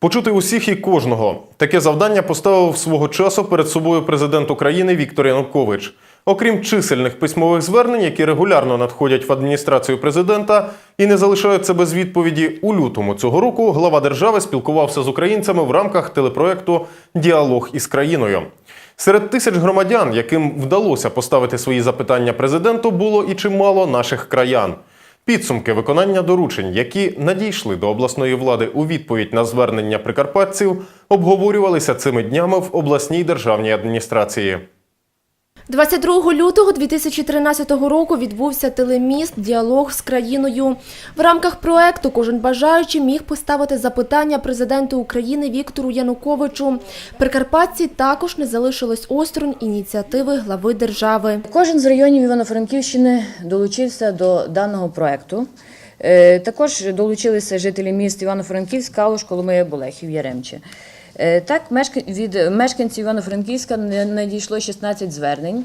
Почути усіх і кожного. Таке завдання поставив свого часу перед собою президент України Віктор Янукович. Окрім чисельних письмових звернень, які регулярно надходять в адміністрацію президента і не залишаються без відповіді, у лютому цього року глава держави спілкувався з українцями в рамках телепроекту Діалог із країною. Серед тисяч громадян, яким вдалося поставити свої запитання президенту, було і чимало наших краян. Підсумки виконання доручень, які надійшли до обласної влади у відповідь на звернення прикарпатців, обговорювалися цими днями в обласній державній адміністрації. 22 лютого 2013 року відбувся телеміст «Діалог з країною». В рамках проекту кожен бажаючий міг поставити запитання президенту України Віктору Януковичу. Прикарпатці також не залишилось осторонь ініціативи глави держави. Кожен з районів Івано-Франківщини долучився до даного проекту. Е, Також долучилися жителі міст Івано-Франківськ, Калуш, Коломия, Болехів, Яремче. Е, Так, від мешканців Івано-Франківська надійшло 16 звернень,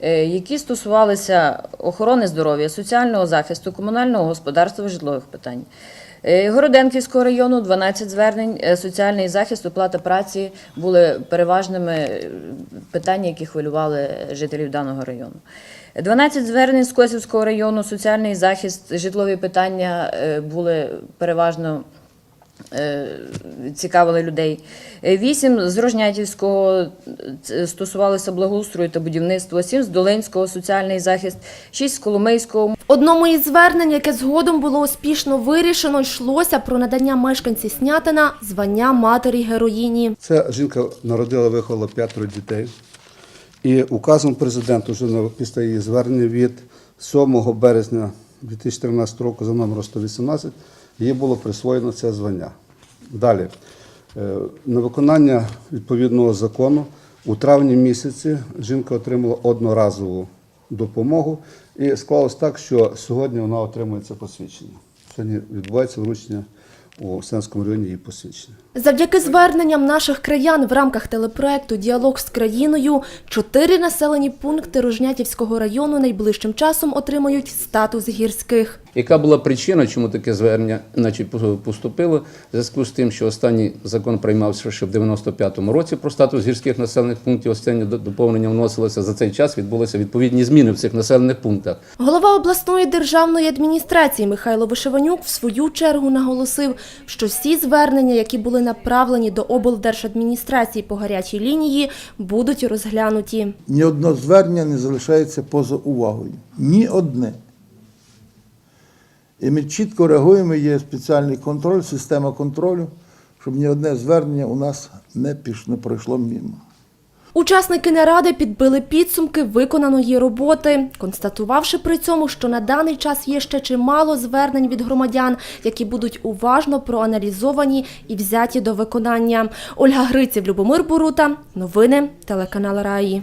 е, які стосувалися охорони здоров'я, соціального захисту, комунального господарства, житлових питань. Е, Городенківського району 12 звернень, соціальний захист, оплата праці були переважними питання, які хвилювали жителів даного району. 12 звернень з Косівського району, соціальний захист, житлові питання були переважно цікавили людей. Е, Вісім з Рожнятівського е, стосувалися благоустрою та будівництва, сім з Долинського соціальний захист, шість з Коломийського, В одному із звернень, яке згодом було успішно вирішено, йшлося про надання мешканці Снятина звання матері героїні. Ця жінка народила, виховала п'ятеро дітей. І указом президента вже після її звернення від 7 березня 2013 року за номером 118 їй було присвоєно це звання. Далі, е, на виконання відповідного закону у травні місяці жінка отримала одноразову допомогу і склалось так, що сьогодні вона отримує це посвідчення. Сьогодні відбувається вручення у Сенському районі її посвідчення. Завдяки зверненням наших краян в рамках телепроекту Діалог з країною чотири населені пункти Рожнятівського району найближчим часом отримають статус гірських. Яка була причина, чому таке звернення значить, поступило? В зв'язку з тим, що останній закон приймався ще в 95-му році про статус гірських населених пунктів. Останнє до- доповнення вносилося за цей час. Відбулися відповідні зміни в цих населених пунктах. Голова обласної державної адміністрації Михайло Вишиванюк в свою чергу наголосив, що всі звернення, які були направлені до облдержадміністрації по гарячій лінії, будуть розглянуті. Ні одне звернення не залишається поза увагою. Ні одне. І ми чітко реагуємо, є спеціальний контроль, система контролю, щоб ні одне звернення у нас не пішло, не пройшло мимо. Учасники наради підбили підсумки виконаної роботи, констатувавши при цьому, що на даний час є ще чимало звернень від громадян, які будуть уважно проаналізовані і взяті до виконання. Ольга Гриців, Любомир Бурута. Новини телеканал Раї.